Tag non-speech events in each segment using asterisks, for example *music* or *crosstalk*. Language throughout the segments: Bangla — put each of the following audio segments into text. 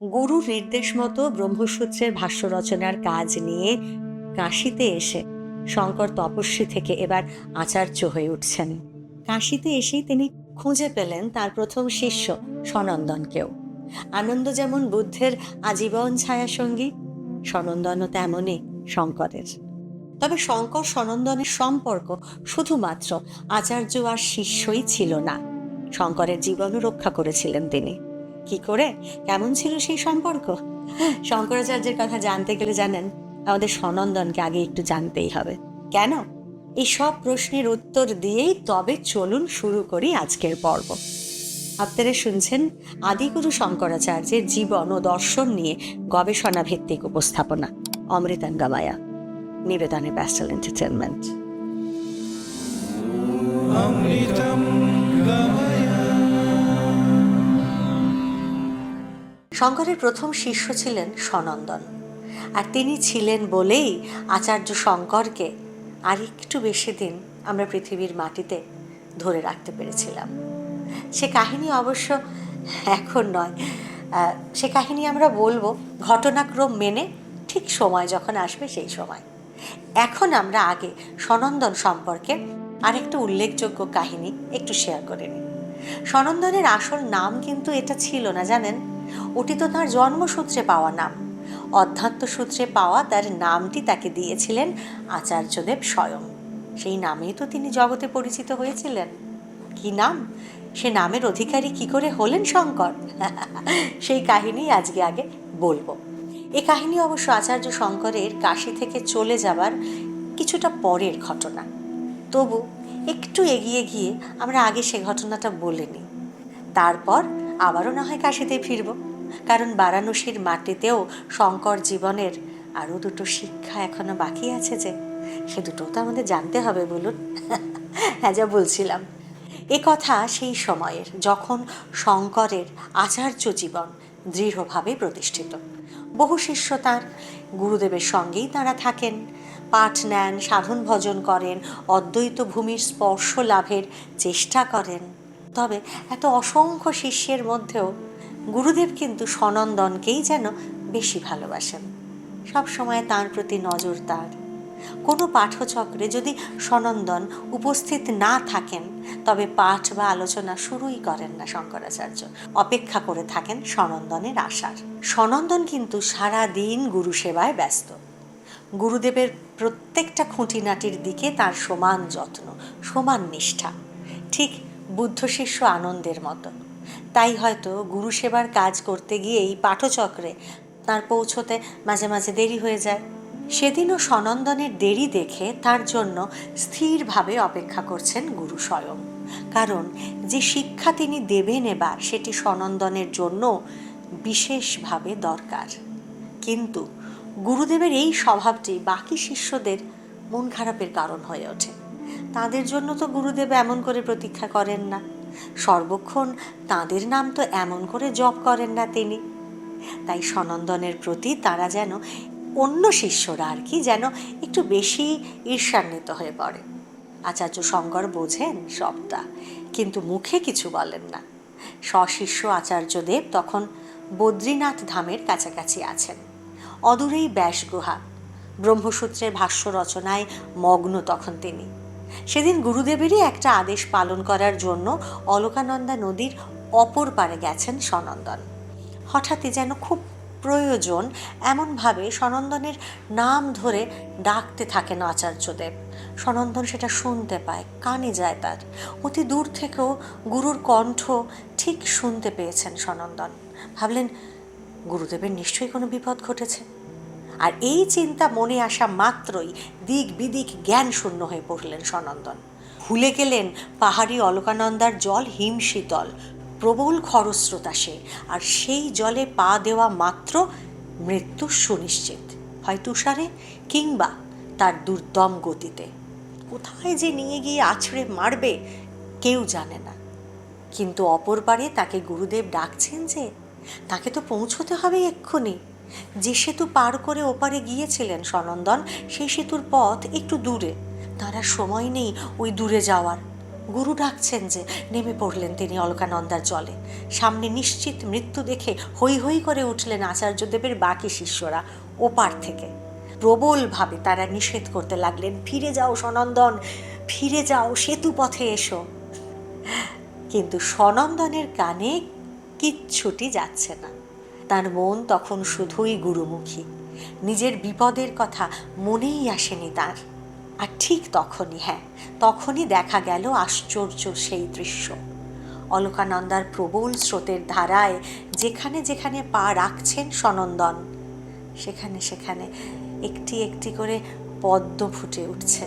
গুরুর নির্দেশ মতো ব্রহ্মসূত্রের ভাষ্য রচনার কাজ নিয়ে কাশিতে এসে শঙ্কর তপস্বী থেকে এবার আচার্য হয়ে উঠছেন। কাশিতে এসেই তিনি খুঁজে পেলেন তার প্রথম শিষ্য সনন্দনকেও আনন্দ যেমন বুদ্ধের আজীবন ছায়া সঙ্গী সনন্দনও তেমনই শঙ্করের। তবে শঙ্কর সনন্দনের সম্পর্ক শুধুমাত্র আচার্য আর শিষ্যই ছিল না, শঙ্করের জীবনও রক্ষা করেছিলেন তিনি। কি করে? কেমন ছিল সেই সম্পর্ক? শঙ্করাচার্যের কথা জানতে গেলে জানেন, আমাদের সনন্দনকে আগে একটু জানতেই হবে। কেন? এই সব প্রশ্নের উত্তর দিয়েই তবে চলুন শুরু করি আজকের পর্ব। আপনারা শুনছেন আদিগুরু শঙ্করাচার্যের জীবন ও দর্শন নিয়ে গবেষণা ভিত্তিক উপস্থাপনা, অমৃতাঙ্গামায়া, নিবেদনে ব্যাস্টাল এন্টারটেনমেন্ট অমৃতম শঙ্করের প্রথম শিষ্য ছিলেন সনন্দন আর তিনি ছিলেন বলেই আচার্য শঙ্করকে আর একটু বেশি দিন আমরা পৃথিবীর মাটিতে ধরে রাখতে পেরেছিলাম। সে কাহিনী অবশ্য এখন নয়। সে কাহিনী আমরা বলব ঘটনাক্রম মেনে ঠিক সময় যখন আসবে সেই সময়। এখন আমরা আগে সনন্দন সম্পর্কে আরেকটু উল্লেখযোগ্য কাহিনী একটু শেয়ার করে নিই। সনন্দনের আসল নাম কিন্তু এটা ছিল না, জানেন? ওটি তো তার জন্মসূত্রে পাওয়া নাম। অধ্যাত্ম সূত্রে পাওয়া তার নামটি তাকে দিয়েছিলেন আচার্যদেব স্বয়ং। সেই নামেই তো তিনি জগতে পরিচিত হয়েছিলেন। কি নাম? সে নামের অধিকারী কি করে হলেন শঙ্কর? *laughs* সেই কাহিনী আজকে আগে বলব। এ কাহিনী অবশ্য আচার্য শঙ্করের কাশি থেকে চলে যাবার কিছুটা পরের ঘটনা। তবু একটু এগিয়ে গিয়ে আমরা আগে সে ঘটনাটা বলে নিই। তারপর আবারও না হয় কাশিতে ফিরব। কারণ বারাণসীর মাটিতেও শঙ্কর জীবনের আরও দুটো শিক্ষা এখনও বাকি আছে যে, সে দুটো তো আমাদের জানতে হবে বলুন। হ্যাঁ যা বলছিলাম। এ কথা সেই সময়ের, যখন শঙ্করের আচার্য জীবন দৃঢ়ভাবে প্রতিষ্ঠিত। বহু শিষ্য তাঁর গুরুদেবের সঙ্গেই তাঁরা থাকেন, পাঠ নেন, সাধন ভজন করেন, অদ্বৈত ভূমির স্পর্শ লাভের চেষ্টা করেন। তবে এত অসংখ্য শিষ্যের মধ্যেও গুরুদেব কিন্তু সনন্দনকেই যেন বেশি ভালোবাসেন। সব সময় তার প্রতি নজর তার। কোনো পাঠচক্রে যদি সনন্দন উপস্থিত না থাকেন, তবে পাঠ বা আলোচনা শুরুই করেন না শঙ্করাচার্য। অপেক্ষা করে থাকেন সনন্দনের আশার। সনন্দন কিন্তু সারা দিন গুরু সেবায় ব্যস্ত। গুরুদেবের প্রত্যেকটা খুঁটিনাটির দিকে তার সমান যত্ন, সমান নিষ্ঠা। ঠিক বুদ্ধ শিষ্য আনন্দের মতো তাই হয়তো গুরু সেবার কাজ করতে গিয়েই পাঠচক্রে তার পৌঁছতে মাঝে মাঝে দেরি হয়ে যায়। সেদিনও সনন্দনের দেরি দেখে তার জন্য স্থিরভাবে অপেক্ষা করছেন গুরু স্বয়ং। কারণ যে শিক্ষা তিনি দেবেন এবার, সেটি সনন্দনের জন্য বিশেষভাবে দরকার। কিন্তু গুরুদেবের এই স্বভাবটি বাকি শিষ্যদের মন খারাপের কারণ হয়ে ওঠে। তাদের জন্য তো গুরুদেব এমন করে প্রতীক্ষা করেন না। সর্বক্ষণ তাদের নাম তো এমন করে জপ করেন না তিনি। তাই সনন্দনের প্রতি তারা যেন অন্য শিষ্যরা আর কি যেন একটু বেশি ঈর্ষান্বিত হয়ে পড়ে। আচার্য শঙ্কর বোঝেন সবটা, কিন্তু মুখে কিছু বলেন না। সশিষ্য আচার্যদেব তখন বদ্রীনাথ ধামের কাছাকাছি আছেন। অদূরেই ব্যাস গুহা ব্রহ্মসূত্রের ভাষ্য রচনায় মগ্ন তখন তিনি। সেদিন গুরুদেবেরই একটা আদেশ পালন করার জন্য অলকানন্দা নদীর অপর পারে গেছেন সনন্দন হঠাৎই যেন খুব প্রয়োজন, এমনভাবে সনন্দনের নাম ধরে ডাকতে থাকেন আচার্যদেব। সনন্দন সেটা শুনতে পায়, কানে যায় তার। অতি দূর থেকেও গুরুর কণ্ঠ ঠিক শুনতে পেয়েছেন সনন্দন ভাবলেন, গুরুদেবের নিশ্চয়ই কোনো বিপদ ঘটেছে? আর এই চিন্তা মনে আসা মাত্রই দিক বিদিক জ্ঞান শূন্য হয়ে পড়লেন সনন্দন ভুলে গেলেন পাহাড়ি অলকানন্দার জল হিমশীতল প্রবল খরস্রোতা সে, আর সেই জলে পা দেওয়া মাত্র মৃত্যু সুনিশ্চিত। হয় তুষারে কিংবা তার দুর্দম গতিতে। কোথায় যে নিয়ে গিয়ে আছড়ে মারবে কেউ জানে না। কিন্তু অপর পারে তাকে গুরুদেব ডাকছেন যে, তাকে তো পৌঁছতে হবে এক্ষুনি। যে সেতু পার করে ওপারে গিয়েছিলেন সনন্দন সেই সেতুর পথ একটু দূরে। তারা সময় নেই ওই দূরে যাওয়ার। গুরু ডাকছেন যে নেমে পড়লেন তিনি অলকানন্দার জলে। সামনে নিশ্চিত মৃত্যু দেখে হৈ হৈ করে উঠলেন আচার্যদেবের বাকি শিষ্যরা ওপার থেকে। প্রবলভাবে তারা নিষেধ করতে লাগলেন, ফিরে যাও সনন্দন ফিরে যাও, সেতু পথে এসো। কিন্তু সনন্দনের কানে কিচ্ছুটি যাচ্ছে না। তার মন তখন শুধুই গুরুমুখী। নিজের বিপদের কথা মনেই আসেনি তার। আর ঠিক তখনই হ্যাঁ তখনই দেখা গেল আশ্চর্য সেই দৃশ্য। অলকানন্দার প্রবল স্রোতের ধারায় যেখানে যেখানে পা রাখছেন সনন্দন, সেখানে সেখানে একটি একটি করে পদ্ম ফুটে উঠছে।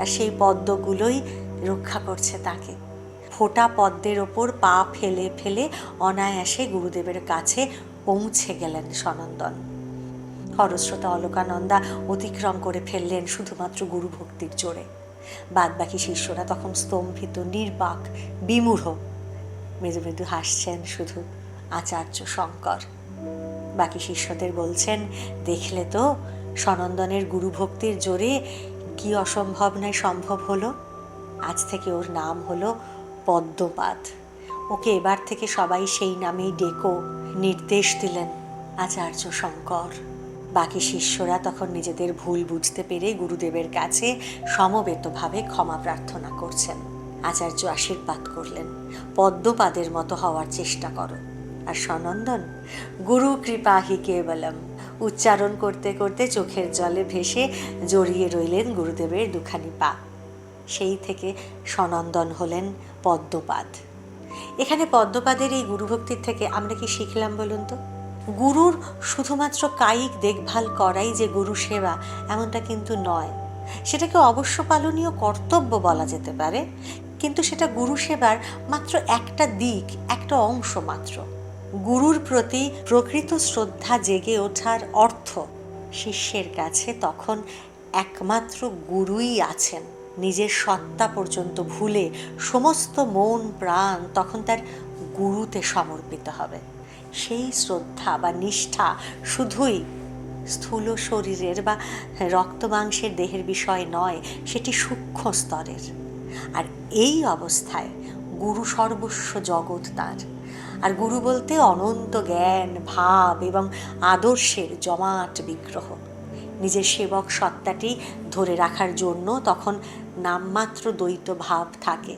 আর সেই পদ্মগুলোই রক্ষা করছে তাকে। ফোটা পদ্মের ওপর পা ফেলে ফেলে অনায়াসে গুরুদেবের কাছে পৌঁছে গেলেন সনন্দন খরস্রোতা অলকানন্দা অতিক্রম করে ফেললেন শুধুমাত্র গুরু ভক্তির জোরে। বাদবাকি শিষ্যরা তখন স্তম্ভিত, নির্বাক, বিমূঢ়। মৃদু মৃদু হাসছেন শুধু আচার্য শঙ্কর। বাকি শিষ্যদের বলছেন, দেখলে তো সনন্দনের গুরু ভক্তির জোরে কি অসম্ভব নয়, সম্ভব হলো? আজ থেকে ওর নাম হলো পদ্মপাদ। ওকে এবার থেকে সবাই সেই নামেই ডেকো, নির্দেশ দিলেন আচার্য শঙ্কর। বাকি শিষ্যরা তখন নিজেদের ভুল বুঝতে পেরে গুরুদেবের কাছে সমবেতভাবে ক্ষমা প্রার্থনা করছেন। আচার্য আশীর্বাদ করলেন, পদ্মপাদের মতো হওয়ার চেষ্টা করো। আর সনন্দন, গুরু কৃপা হি কেবলম, উচ্চারণ করতে করতে চোখের জলে ভেসে জড়িয়ে রইলেন গুরুদেবের দুখানি পা। সেই থেকে সনন্দন হলেন পদ্মপাদ। এখানে পদ্মপাদের এই গুরুভক্তির থেকে আমরা কি শিখলাম বলুন তো? গুরুর শুধুমাত্র কায়িক দেখভাল করাই যে গুরু সেবা, এমনটা কিন্তু নয়। সেটাকে অবশ্য পালনীয় কর্তব্য বলা যেতে পারে, কিন্তু সেটা গুরু সেবার মাত্র একটা দিক, একটা অংশ মাত্র। গুরুর প্রতি প্রকৃত শ্রদ্ধা জেগে ওঠার অর্থ শিষ্যের কাছে তখন একমাত্র গুরুই আছেন। নিজের সত্তা পর্যন্ত ভুলে সমস্ত মন, প্রাণ তখন তার গুরুতে সমর্পিত হবে। সেই শ্রদ্ধা বা নিষ্ঠা শুধুই স্থূল শরীরের বা রক্ত মাংসের দেহের বিষয় নয়, সেটি সূক্ষ্ম স্তরের। আর এই অবস্থায় গুরু সর্বস্ব জগৎ তার। আর গুরু বলতে অনন্ত জ্ঞান, ভাব এবং আদর্শের জমাট বিগ্রহ। নিজের সেবক সত্তাটি ধরে রাখার জন্য তখন নামমাত্র দ্বৈত ভাব থাকে,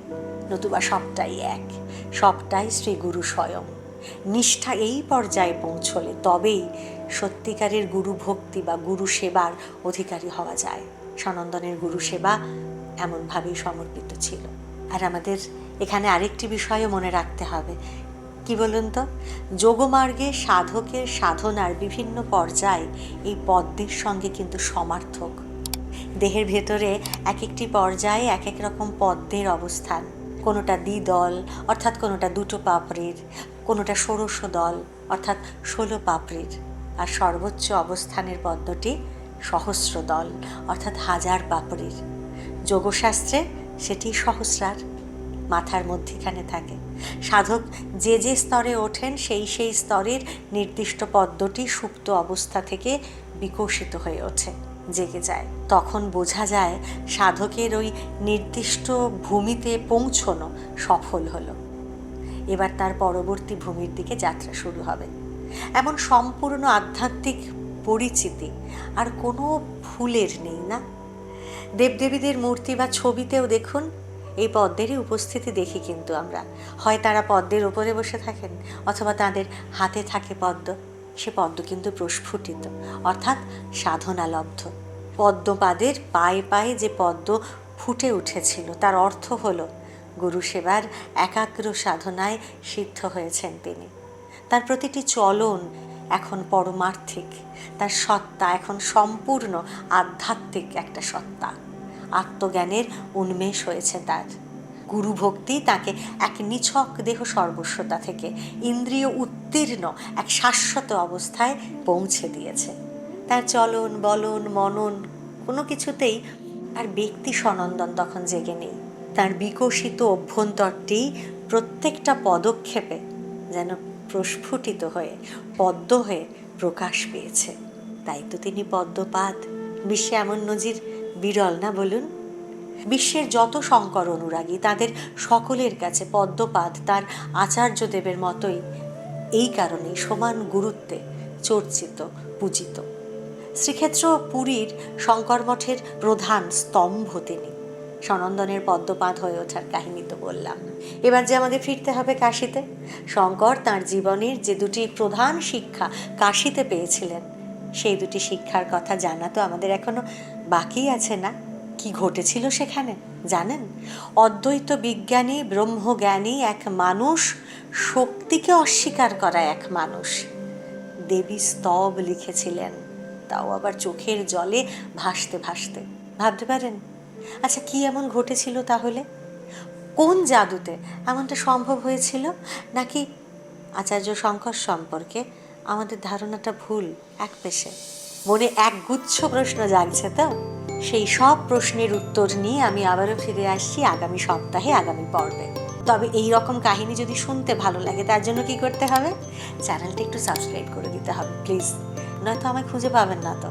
নতুবা সবটাই এক, সবটাই শ্রী গুরু স্বয়ং। নিষ্ঠা এই পর্যায়ে পৌঁছলে তবেই সত্যিকারের গুরু ভক্তি বা গুরু সেবার অধিকারী হওয়া যায়। সনন্দনের গুরু সেবা এমনভাবেই সমর্পিত ছিল। আর আমাদের এখানে আরেকটি বিষয়ও মনে রাখতে হবে। কি বলুন তো? যোগমার্গে সাধকের সাধনার বিভিন্ন পর্যায়ে এই পদ্মের সঙ্গে কিন্তু সমার্থক দেহের ভেতরে এক একটি পর্যায়ে এক এক রকম পদ্মের অবস্থান। কোনোটা দ্বিদল, অর্থাৎ কোনোটা দুটো পাপড়ির, কোনোটা ষোড়শ দল, অর্থাৎ ষোলো পাপড়ির। আর সর্বোচ্চ অবস্থানের পদ্মটি সহস্র দল, অর্থাৎ হাজার পাপড়ির। যোগশাস্ত্রে সেটি সহস্রার, মাথার মধ্যিখানে থাকে। সাধক যে যে স্তরে ওঠেন, সেই সেই স্তরের নির্দিষ্ট পদ্মটি সুপ্ত অবস্থা থেকে বিকশিত হয়ে ওঠে। জেগে যায়। তখন বোঝা যায় সাধকের ওই নির্দিষ্ট ভূমিতে পৌঁছনো সফল হলো। এবার তার পরবর্তী ভূমির দিকে যাত্রা শুরু হবে। এমন সম্পূর্ণ আধ্যাত্মিক পরিচিতি আর কোনো ফুলের নেই না? দেবদেবীদের মূর্তি বা ছবিতেও দেখুন, এই পদ্মেরই উপস্থিতি দেখি কিন্তু আমরা। হয় তারা পদ্মের ওপরে বসে থাকেন, অথবা তাদের হাতে থাকে পদ্ম। সে পদ্ম কিন্তু প্রস্ফুটিত, অর্থাৎ সাধনালব্ধ। পদ্মপাদের পায়ে পায়ে যে পদ্ম ফুটে উঠেছিল, তার অর্থ হল, গুরু সেবার একাগ্র সাধনায় সিদ্ধ হয়েছেন তিনি। তার প্রতিটি চলন এখন পরমার্থিক, তার সত্তা এখন সম্পূর্ণ আধ্যাত্মিক একটা সত্তা। আত্মজ্ঞানের উন্মেষ হয়েছে তার। গুরু ভক্তি তাকে এক নিছক দেহ সর্বস্বতা থেকে ইন্দ্রিয় উত্তীর্ণ এক শাশ্বত অবস্থায় পৌঁছে দিয়েছে। তার চলন, বলন, মনন কোনো কিছুতেই আর ব্যক্তি সনন্দন তখন জেগে নেই। তার বিকশিত অভ্যন্তরটি প্রত্যেকটা পদক্ষেপে যেন প্রস্ফুটিত হয়ে, পদ্ম হয়ে প্রকাশ পেয়েছে। তাই তো তিনি পদ্মপাদ। বিশ্বে এমন নজির বিরল না বলুন? বিশ্বের যত শঙ্কর অনুরাগী তাদের সকলের কাছে পদ্মপাদ তার আচার্যদেবের মতোই। এই কারণে সমান গুরুত্বে চর্চিত, পূজিত। শ্রীক্ষেত্র পুরীর শঙ্কর মঠের প্রধান স্তম্ভ তিনি। সনন্দনের পদ্মপাত হয়ে ওঠার কাহিনী তো বললাম। এবার যে আমাদের ফিরতে হবে কাশিতে। শঙ্কর তার জীবনের যে দুটি প্রধান শিক্ষা কাশিতে পেয়েছিলেন, সেই দুটি শিক্ষার কথা জানা তো আমাদের এখনও বাকি আছে না? কি ঘটেছিল সেখানে? জানেন? অদ্বৈত বিজ্ঞানী, ব্রহ্মজ্ঞানী এক মানুষ শক্তিকে অস্বীকার করা এক মানুষ। দেবী স্তব লিখেছিলেন, তাও আবার চোখের জলে ভাসতে ভাসতে। ভাবতে পারেন? আচ্ছা কি এমন ঘটেছিল তাহলে? কোন জাদুতে এমনটা সম্ভব হয়েছিল? নাকি আচার্য শঙ্কর সম্পর্কে আমাদের ধারণাটা ভুল, এক পেশে? মনে এক গুচ্ছ প্রশ্ন জাগছে তো? সেই সব প্রশ্নের উত্তর নিয়ে আমি আবারও ফিরে আসছি আগামী সপ্তাহে, আগামী পর্বে। তবে এই রকম কাহিনী যদি শুনতে ভালো লাগে, তার জন্য কি করতে হবে? চ্যানেলটা একটু সাবস্ক্রাইব করে দিতে হবে, প্লিজ। নয়তো আমায় খুঁজে পাবেন না তো।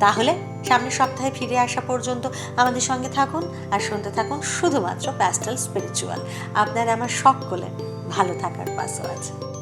তাহলে সামনের সপ্তাহে ফিরে আসা পর্যন্ত আমাদের সঙ্গে থাকুন আর শুনতে থাকুন শুধুমাত্র প্যাস্টাল স্পিরিচুয়াল আপনার আমার সকলে ভালো থাকার পাশও আছে